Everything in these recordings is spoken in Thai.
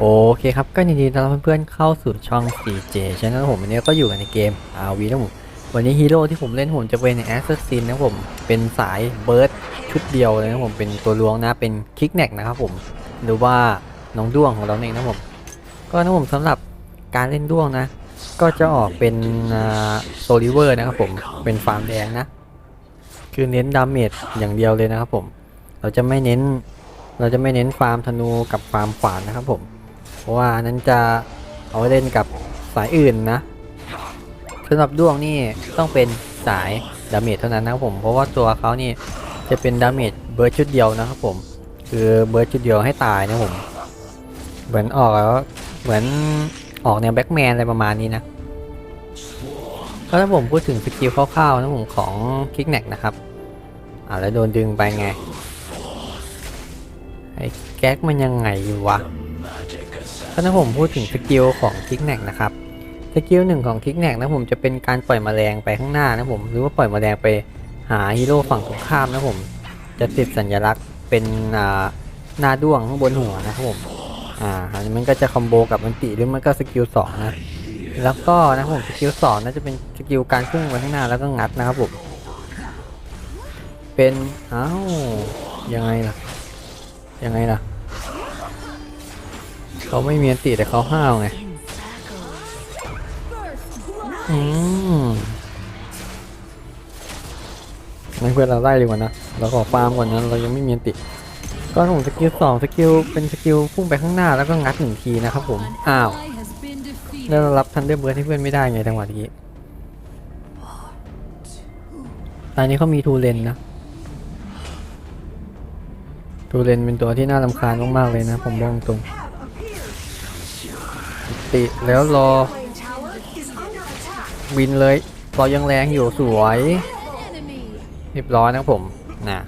โอเคครับก็ยินดีต้อนรับเพื่อนๆเข้าสู่ช่อง CJ ช anel ผมวันนี้ก็อยู่กันในเกม RV นะผมวันนี้ฮีโร่ที่ผมเล่นผมจะเป็นแอสซัสซินนะผมเป็นสายเบิร์ดชุดเดียวเลยนะผมเป็นตัวล้วงนะเป็นคิกแนกนะครับผมหรือว่าน้องด้วงของเราเองนะผมก็นะผมสำหรับการเล่นด้วงนะ ก็จะออกเป็นโซลิเวอร์นะครับผมเป็นฟาร์มแดงนะ คือเน้นดาเมจอย่างเดียวเลยนะครับผมเราจะไม่เน้น เราจะไม่เน้นฟาร์มธนูกับฟาร์มขวานนะครับผม ราะว่านั้นจะเอาไว้เล่นกับสายอื่นนะสำหรับด้วงนี่ต้องเป็นสายดาเมจเท่านั้นนะครับผมเพราะว่าตัวเขานี่จะเป็นดาเมจเบิร์ดชุดเดียวนะครับผม คือเบิร์ดชุดเดียวให้ตายนะผม เหมือนออกแล้วเหมือนออกแนวแบ็กแมนอะไรประมาณนี้นะก็ถ้าผมพูดถึงสกิลคร่าวๆนะผมของคิกแนกนะครับอ่าแล้วโดนดึงไปไงไอ้แก๊กมันยังไงวะ ถ้าผมพูดถึงสกิลของคิกแนกนะครับสกิลหนึ่งของคิกแนกนะผมจะเป็นการปล่อยมแมลงไปข้างหน้านะผมหรือว่าปล่อยมแมลงไปหาฮีโร่ฝั่งตรงข้ามนะผมจะติดสัญลักษณ์เป็นอ่าหน้าด้วงข้างบนหัวนะครับผมอ่าอันนี้มันก็จะคอมโบกับมันติหรือมันก็สกิลสองนะแล้วก็นะผมสกิลสองน่าจะเป็นสกิลการพุ่งไปข้างหน้าแล้วก็งัดนะครับผมเป็นอ้าวยังไงล่ะยังไงล่ะ เขาไม่มีอันติแต่เขาห้าวไงอืมงั้นเพื่อนเราไล่ดีกว่านะ เราขอฟาร์มก่อนนะเรายังไม่มีอันติ ก็ผมสกิลสองสกิลเป็นสกิลพุ่งไปข้างหน้าแล้วก็งัดหนึ่งทีนะครับผม อ้าว แล้วเรารับทันเดอร์เบิร์ดให้เพื่อนไม่ได้ไงจังหวะนี้ตอนนี้เขามีทูเลนนะทูเลนเป็นตัวที่น่ารำคาญมากๆเลยนะ ผมบอกตรง ติแล้วรอบินเลยเรอยังแรงอยู่สวยเรียบร้อยนะผมนะ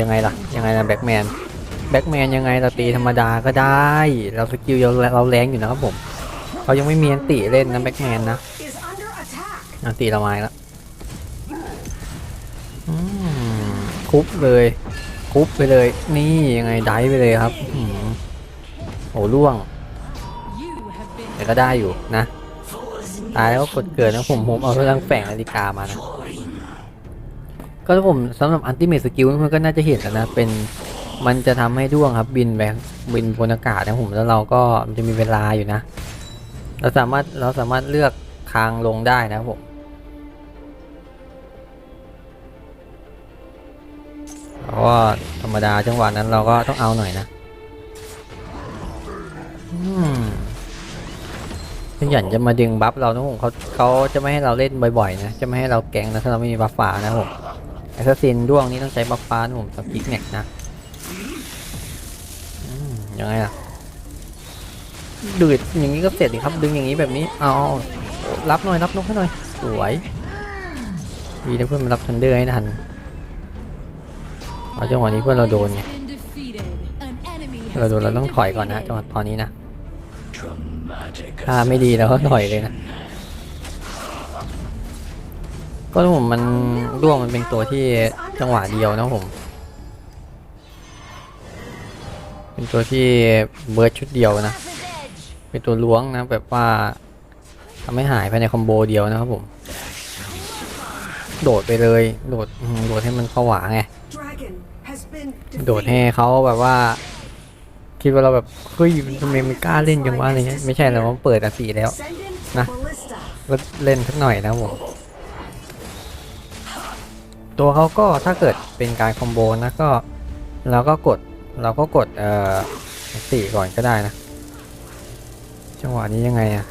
ยังไงล่ะ ยังไงล่ะแบ็กแมนแบ็กแมนยังไงเราตีธรรมดาก็ได้ เราสกิลเราเราแรงอยู่นะครับผมเขายังไม่มีอันติเล่นนะแบ็กแมนนะอันติละไม้แล้วอืมคุบเลยคุบไปเลย นี่ยังไงได้ไปเลยครับอโอ้ล่วง แต่ก็ได้อยู่นะ ตายแล้วก็กดเกิดนะผมผมเอาเรื่องแฝงนาฬิกามานะ ก็ถ้าผมสำหรับอันติเมทสกิลมันก็น่าจะเห็นแล้วนะ เป็นมันจะทำให้ด้วงครับ บินไปบินบนอากาศนะผมแล้วเราก็มันจะมีเวลาอยู่นะ เราสามารถเราสามารถเลือกทางลงได้นะผมเพราะว่าธรรมดาจังหวะนั้นเราก็ต้องเอาหน่อยนะ อืม ขยันจะมาดึงบัฟเรานะผมเขาเขาจะไม่ให้เราเล่นบ่อยๆนะ จะไม่ให้เราแกงนะถ้าเราไม่มีบัฟฟ้านะผมแอสซัสซินด้วงนี้ต้องใช้บัฟฟ้านะผมกับกิกแน็กนะยังไงล่ะดืดอย่างนี้ก็เสร็จดิครับ ดึงอย่างนี้แบบนี้ เอารับหน่อยรับนกให้หน่อย สวยดีนะเพื่อนมารับทันเดอร์ให้ทันเอาจังหวะนี้เพื่อนเราโดนไงเราโดนเราต้องถอยก่อนนะจังหวะตอนนี้นะ ถ้าไม่ดีเราก็ถอยเลยนะก็ผมมันร่วงมันเป็นตัวที่จังหวะเดียวนะผม เป็นตัวที่เบิร์ดชุดเดียวนะ เป็นตัวล้วงนะแบบว่าทำให้หายภายในคอมโบเดียวนะครับผม โดดไปเลย โดดอืมโดดให้มันเข้าหวาไง โดดให้เขาแบบว่า คิดว่าเราแบบเฮ้ยทำไมไม่กล้าเล่นจังวะอะไรเงี้ยไม่ใช่เราเปิดอัสีแล้วนะก็เล่นสักหน่อยนะผมตัวเขาก็ถ้าเกิดเป็นการคอมโบนะก็เราก็กดเราก็กดเอ่อสี่ก่อนก็ได้นะจังหวะนี้ยังไงอะ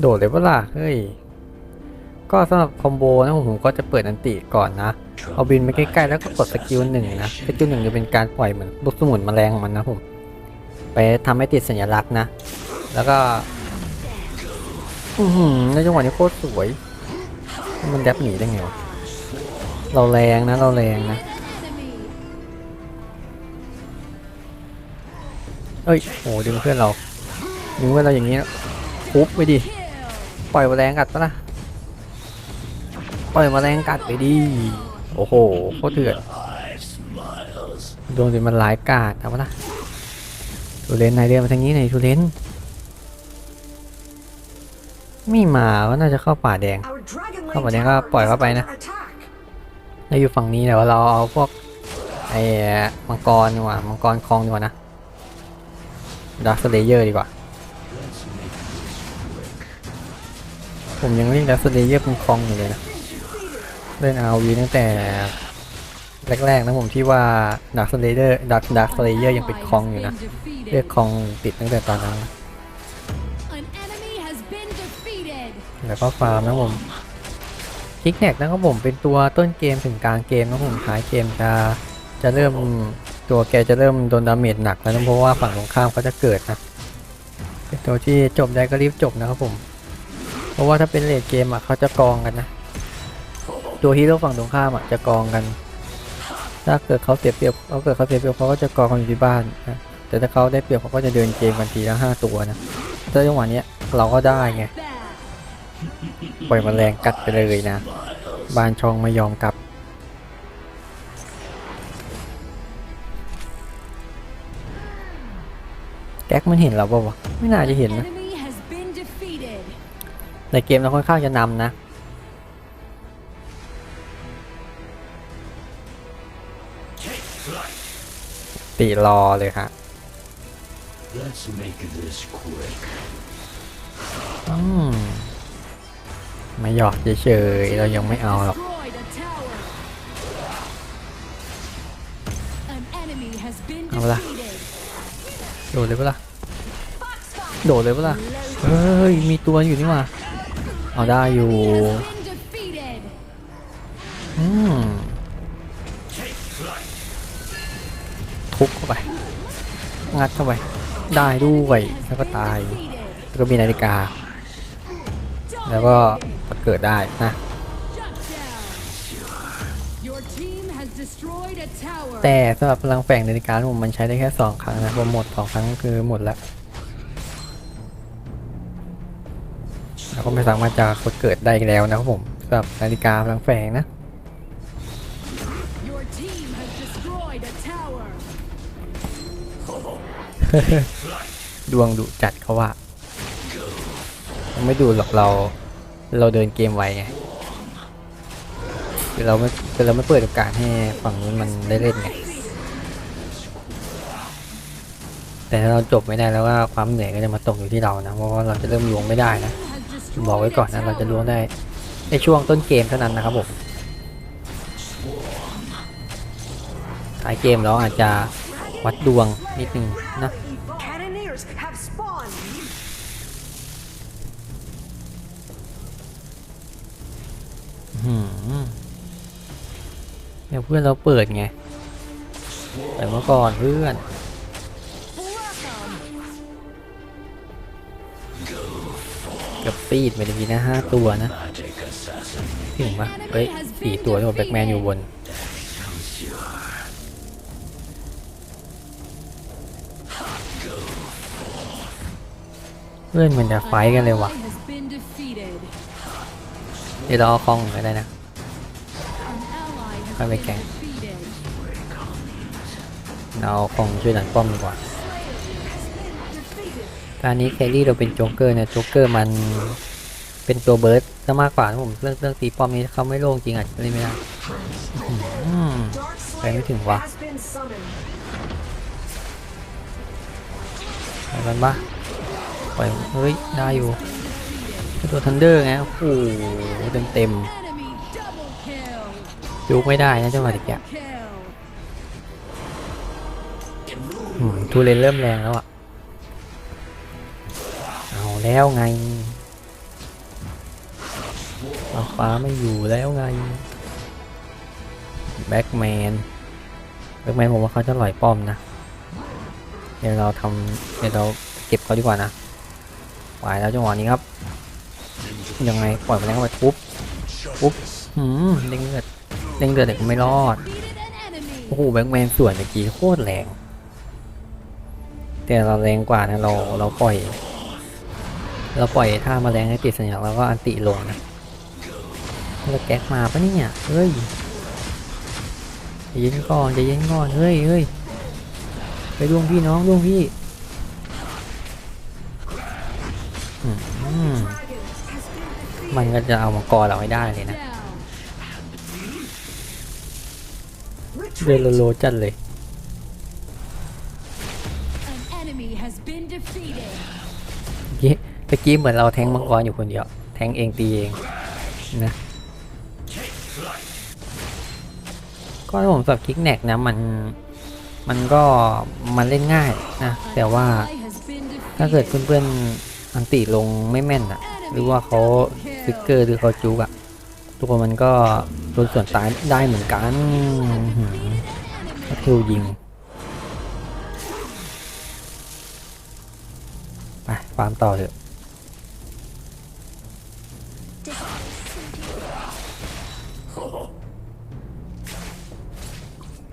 โดดเลยปล่ะเฮ้ยก็สำหรับคอมโบนะผมก็จะเปิดอันติก่อนนะ เอาบินไปใกล้ๆแล้วก็กดสกิลหนึ่งนะสกิลหนึ่งจะเป็นการปล่อยเหมือนลูกสมุนแมลงของมันนะผมไปทำให้ติดสัญลักษณ์นะ แล้วก็ อือหือในจังหวะนี้โคตรสวย มันแดบหนีได้ไงวะเราแรงนะ เราแรงนะ เอ้ยโหดึงเพื่อนเราดึงเพื่อนเราอย่างนี้ปุ๊บไปดิ ปล่อยแมลงกัดปะล่ะ ปล่อยแมลงกัดไปดิ โอ้โหโคตรเถื่อนโดนจนมันหลายกาดเอาปะล่ะทุเรนนายเดินมาทางนี้หน่อยทุเรนไม่มาก็น่าจะเข้าป่าแดง เข้ามาเนี่ยก็ปล่อยเข้าไปนะเราอยู่ฝั่งนี้แล้วเราเอาพวกไอ้มังกรดีกว่ามังกรคลองดีกว่านะดักสเลเยอร์ดีกว่า ผมยังเล่นดักสเลเยอร์เป็นคลองอยู่เลยนะ เล่นอาวีตั้งแต่แรกๆนะผมที่ว่าดักสเลเยอร์ดักดักสเลเยอร์ยังเป็นคลองอยู่นะเรียกคลองติดตั้งแต่ตอนนั้นนะ An enemy has been defeated. แล้วก็ฟาร์มนะผมคิกแนกนะครับผมเป็นตัวต้นเกมถึงกลางเกมนะผมท้ายเกมจะจะเริ่มตัวแกจะเริ่มโดนดาเมจหนักแล้วนะเพราะว่าฝั่งตรงข้ามเขาจะเกิดนะเป็นตัวที่จบได้ก็รีบจบนะครับผม เพราะว่าถ้าเป็นเลดเกมอะเขาจะกองกันนะ ตัวฮีโร่ฝั่งตรงข้ามอะจะกองกัน ถ้าเกิดเขาเสียเปรียบเขาเกิดเขาเสียเปรียบเขาก็จะกองกันอยู่ที่บ้านนะแต่ถ้าเขาได้เปรียบเขาก็จะเดินเกมกันทีละห้าตัวนะถ้าจังหวะเนี้ยเราก็ได้ไง Bad. ปล่อยแมลงกัดไปเลยนะ บานชองไม่ยอมกลับ แก๊กมันเห็นเราเปล่าวะ ไม่น่าจะเห็น An นะ enemy has been defeated. ในเกมเราค่อนข้างจะนำนะ ตีรอเลยค่ะ Let's make this quick. อืมไม่หยอกเฉยๆเรายังไม่เอาหรอก Destroyed a tower. An enemy has been เอาละ defeated. โดดเลยปะล่ะโดดเลยปะล่ะเฮ้ยมีตัวอยู่นี่หว่าเอาได้อยู่ Enemy has been defeated. อืม งัดเข้าไป ได้ด้วย แล้วก็ตาย แล้วก็มีนาฬิกา แล้วก็เกิดได้นะแต่สำหรับพลังแฝงนาฬิกาผมมันใช้ได้แค่สองครั้งนะพอหมดสองครั้งคือหมดแล้วแล้วก็ไม่สามารถจะเกิดได้แล้วนะครับผมสำหรับนาฬิกาพลังแฝงนะ ดวงดุจัดเขาว่า ไม่ดูหรอกเรา เราเดินเกมไวไงคือเราไม่คือเราไม่เปิดโอกาสให้ฝั่งนู้นมันได้เล่นไง แต่ถ้าเราจบไม่ได้แล้วว่าความเหนื่อยก็จะมาตกอยู่ที่เรานะ เพราะว่าเราจะเริ่มล้วงไม่ได้นะ บอกไว้ก่อนนะ เราจะล้วงได้ในช่วงต้นเกมเท่านั้นนะครับผมท้ายเกมเราอาจจะ วัดดวงนิดนึงนะ Cannoneers have spawned. หืมเดี๋ยวเพื่อนเราเปิดไงแต่เมื่อก่อนเพื่อนเกับปีดไปเลยนะห้าตัวนะ Magic assassin. ถึงปะเฮ้ยสี่ตัวที่หมดแบ็กแมนอยู่บน พื่อนมันจะไฟกันเลยว่ะเดี๋ยวเราเอาคลองก็ได้นะ An ally has Phải been mấy cái. defeated. เราคองช่วยดันป้อมดีกว่าการนี้แครี่เราเป็นโจ๊กเกอร์เนี่ยโจ๊กเกอร์มันเป็นตัวเบิร์ดซะมากกว่าผมเรื่องเรื่องตีป้อมนี้เขาไม่โล่งจริงอะเล่นไม่ได้อืม Dark Phải mới thử Slayer quá. has been summoned. ไปกันป ปเฮ้ยได้อยู่ตัวทันเดอร์ไงโอ้โหเต็มเต็มยุกไม่ได้นะจังหวะตะเกียบทูเลนเริ่มแรงแล้วอะ เอาแล้วไงเอาฟ้าไม่อยู่แล้วไง แบ็กแมน แบ็กแมนผมว่าเขาจะหล่อยป้อมนะ เดี๋ยวเราทำเดี๋ยวเราเก็บเขาดีกว่านะ ไหวแล้วจังหวะนี้ครับ ยังไงปล่อยมันแล้วเข้ามาทุบทุบหืมเด้งเลือดเด้งเลือดแต่ก็ไม่รอดโอ้โหแบ็กแมนส่วนเมื่อกี้โคตรแรง แต่เราแรงกว่านะเราเราปล่อย เราปล่อยท่ามาแรงให้ติดสัญญาณแล้วก็อันติลงนะแล้วแก๊กมาปะเนี่ยเฮ้ยใจเย็นก่อนจเย็นก่อนเฮ้ยเฮ้ยไปดวงพี่น้องดวงพี่ มันก็จะเอามังกรเราให้ได้เลยนะเดินโลจัดเลยเมื่อกี้ตะกี้เหมือนเราแทงมังกรอยู่คนเดียว แทงเองตีเองนะก็ผมสับคิกแนกนะมันมันก็มันเล่นง่ายนะ แต่ว่าถ้าเกิดเพื่อนๆอันติลงไม่แม่นอะหรือว่าเขา ฟิกเกอร์หรือเขาจุกอะทุกคนมันก็โดนส่วนตายได้เหมือนกันอื้อหือก็ทิวยิงไปฟาร์มต่อเถอะ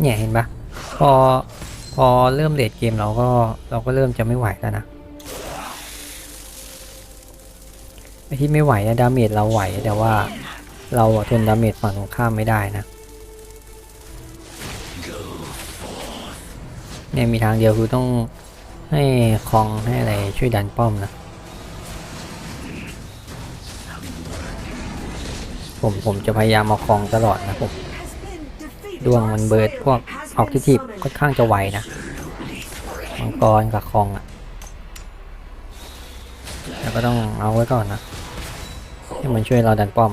เนี่ยเห็นปะพอพอเริ่มเลดเกมเราก็เราก็เริ่มจะไม่ไหวแล้วนะ ไอที่ไม่ไหวนะดาเมจเราไหวแต่ว่าเราทนดาเมจฝั่งตรงข้ามไม่ได้นะเนี่ยมีทางเดียวคือต้องให้คองให้อะไรช่วยดันป้อมนะ ผมผมจะพยายามเอาคองตลอดนะผมดวงมันเบิร์ดพวกออกทิทีฟค่อนข้างจะไวนะมังกรกับคองอะ่ะแล้วก็ต้องเอาไว้ก่อนนะ ให้มันช่วยเราดันป้อม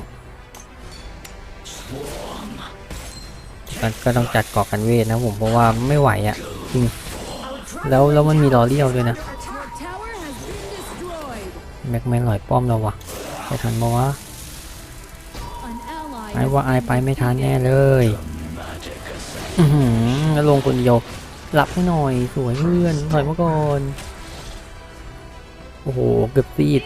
ก็ก็ต้องจัดเกาะกันเวทนะผมเพราะว่าไม่ไหวอะ่ะจริงแล้วแล้วมันมีลอเลียวด้วยนะแม็กแมนลอยป้อมเราวะไปทันปะวะไอ้ว่าไอไปไม่ทันแน่เลยอือหือแล้วลงคนเดียวหลับให้หน่อยสวยเพื่อนถอยมาก่อน โอ้โห เกือบซีด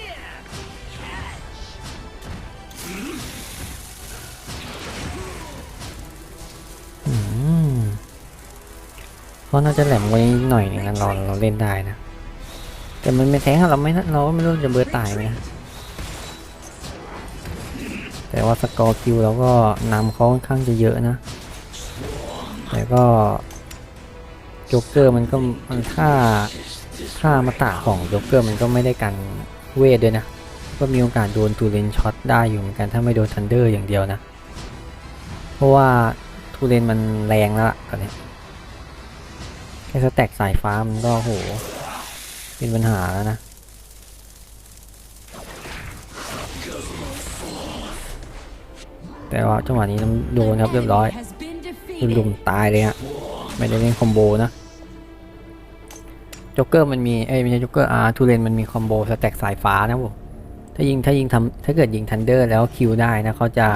เขาะน่าจะแหลมกว่านี้หน่อยหนึงนะเราเราเล่นได้นะ แต่มันไม่แทงเราไม่น่าเราก็ไม่รู้จะเบิร์ตายไหมนะแต่ว่าสกอร์คิวเราก็นำเขาค่อนข้างจะเยอะนะ แต่ก็โจ๊กเกอร์มันก็มันค่าค่ามาตาของโจ๊กเกอร์มันก็ไม่ได้กันเวทด้วยนะ ก็มีโอกาสโดนทูเรนช็อตได้อยู่เหมือนกันถ้าไม่โดนทันเดอร์อย่างเดียวนะ เพราะว่าทูเรนมันแรงแล้วล่ะตอนนี้ แค่สแต็กสายฟ้ามันก็โห เป็นปัญหาแล้วนะ แต่ว่าจังหวะนี้น้ำโดนครับเรียบร้อยคือลุมตายเลยฮะ ไม่ได้เล่นคอมโบนะจ็อกเกอร์มันมีเอ้ยไม่ใช่จ็อกเกอร์อาร์ทูเรนมันมีคอมโบสแต็กสายฟ้านะผมถ้ายิงถ้ายิงทำถ้าเกิดยิงทันเดอร์แล้วคิวได้นะเขาจะ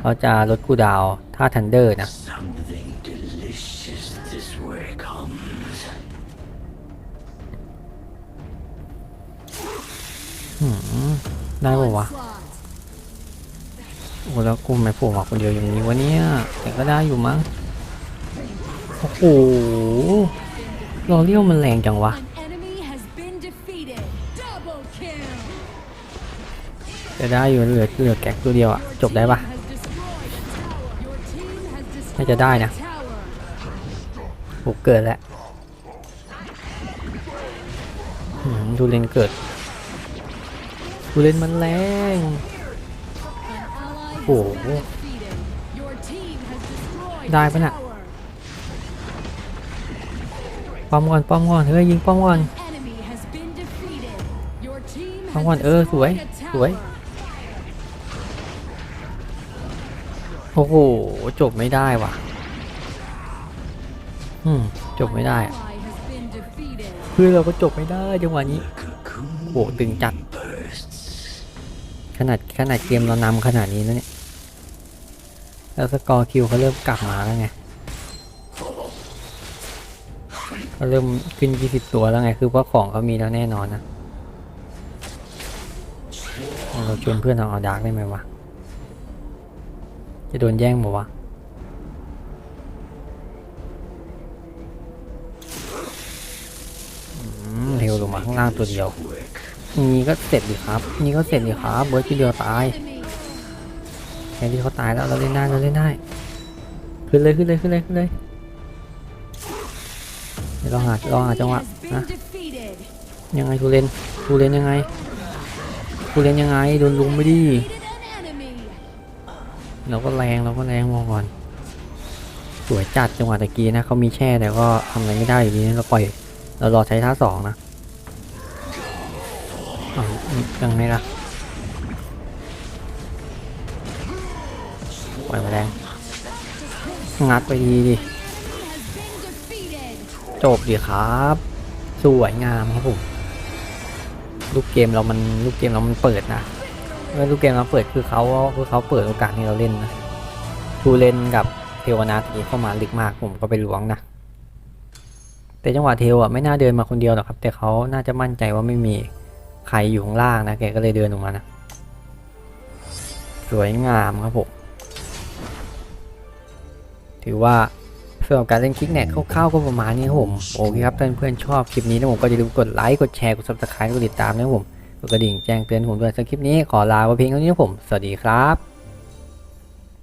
เขาจะลดคูดาวถ้าทันเดอร์นะ ได้ป่าวะโอ้แล้วกูไม่ผล่มาคนเดียวอย่างนี้วะเนี่ยแต่ก็ได้อยู่มั้งโอ้โหรอเลี้ยวมันแรงจังวะจะได้อยู่เหลือเหลือแก๊กตัวเดียวอะจบได้ปะน่าจะได้นะ a tower. ผมเกิดแล้วหืมดูเลนเกิด กูเล่นมันแรงโอ้โหได้ปะน่ะป้อมก่อนป้อมก่อนเฮ้ยยิงป้อมก่อนป้อมก่อนเออสวยสวยโอ้โหจบไม่ได้ว่ะอืมจบไม่ได้เพื่อเราก็จบไม่ได้จังหวะนี้โอ้ตึงจัด ขนาดขนาดเกมเรานำขนาดนี้นะเนี่ยแล้วสกอร์คิวเขาเริ่มกลับมาแล้วไงเขาเริ่มขึ้น 20 ตัวแล้วไง คือว่าของเขามีแล้วแน่นอนนะ เราชวนเพื่อนเราเอาดาร์กได้ไหมวะ จะโดนแย่งบอกวะอืมเร็วลงมาข้างล่างตัวเดียว นี่ก็เสร็จดีครับ นี่ก็เสร็จดีครับ เบิร์ดทีเดียวตายแค่ที่เขาตายแล้วเราเล่นได้เราเล่นได้ ขึ้นเลยขึ้นเลยขึ้นเลยขึ้นเลยเดี๋ยวเราหาเราหาจังหวะนะยังไงทูเรนทูเรนยังไงทูเรนยังไงโดนลุมไม่ดี เราก็แรงเราก็แรงมองก่อน สวยจัดจังหวะตะกี้นะเขามีแช่แต่ก็ทำอะไรไม่ได้อยู่ดีนะเราปล่อย เรารอใช้ท่าสองนะ อ้าวยังไงล่ะปล่อยมาแรงงัดไปดีดิ จบดีครับ สวยงามครับผมลูกเกมเรามันลูกเกมเรามันเปิดนะเมื่อลูกเกมเราเปิดคือเขาคือเขาเปิดโอกาสให้เราเล่นนะทูเลนกับเทวนาทีเข้ามาลึกมากผมก็ไปล้วงนะแต่จังหวะเทวอะไม่น่าเดินมาคนเดียวหรอกครับ แต่เขาน่าจะมั่นใจว่าไม่มี ใครอยู่ข้างล่างนะ แกก็เลยเดินออกมานะ สวยงามครับผม ถือว่าสำหรับการเล่นคลิกแนทคร่าวๆก็ประมาณนี้ผม โอเคครับท่าเพื่อนๆชอบคลิปนี้นะผมก็อย่าลืมกดไลค์กดแชร์กดซับสไครต์กดติดตามนะผมกดกระดิ่งแจ้งเตือนผมด้วยสำหรับคลิปนี้ขอลาไปเพียงเท่านี้นะผม สวัสดีครับ